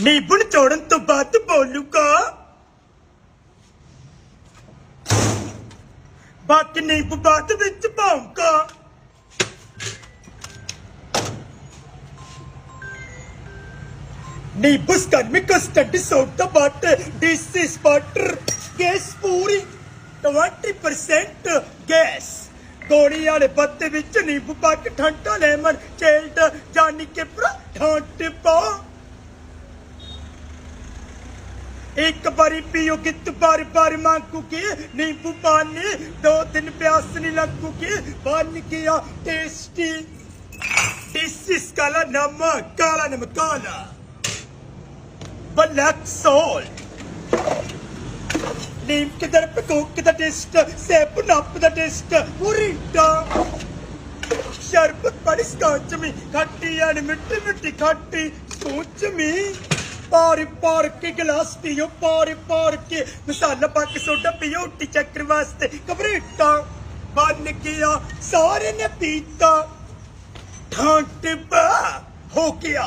ਨੀਬਣ ਚੋੜਨ ਤੋਂ ਬਾਅਦ ਬੋਲੂਗਾ। ਬਾਕੀ ਨੀਬ ਬਾਤ ਵਿੱਚ ਪਾਉਂਗਾ। ਨੀਬਸ ਕਰਮਿਕਸ ਟੱਡੀ ਸੋਡਾ ਵਾਟਰ ਦਿਸ ਇਸ ਵਾਟਰ ਗੈਸ ਪੂਰੀ 20% ਗੈਸ ਗੋੜੀ ਵਾਲੇ ਪੱਤੇ ਵਿੱਚ ਨੀਂਬੂ ਪੱਕ ਠੰਡਾ ਲੈਮਨ ਚੇਲਡ ਜਾਨੀ ਕੇ ਪਰਾ ਠਾਂਟ ਪਾ ਇੱਕ ਵਾਰੀ ਪੀਓਗੇ तो बार बार मांगोगे नींबू पानी दो दिन प्यास नहीं लगोगे बन गया टेस्टी दिस इज काला नमक काला नमक काला ब्लैक सॉल्ट नीम के दर पे कोक का taste seven up the taste Morinda शरबत बड़ी स्कॉच में खट्टी यानी मिट्टी मिट्टी खट्टी स्कॉच में पार पार के गिलास पियो पार पार के। मसाला पाक, सोडा पियो टी चक्कर वास्ते। कबरेटा बन गया, सारे ने पीता। ठंड हो गया।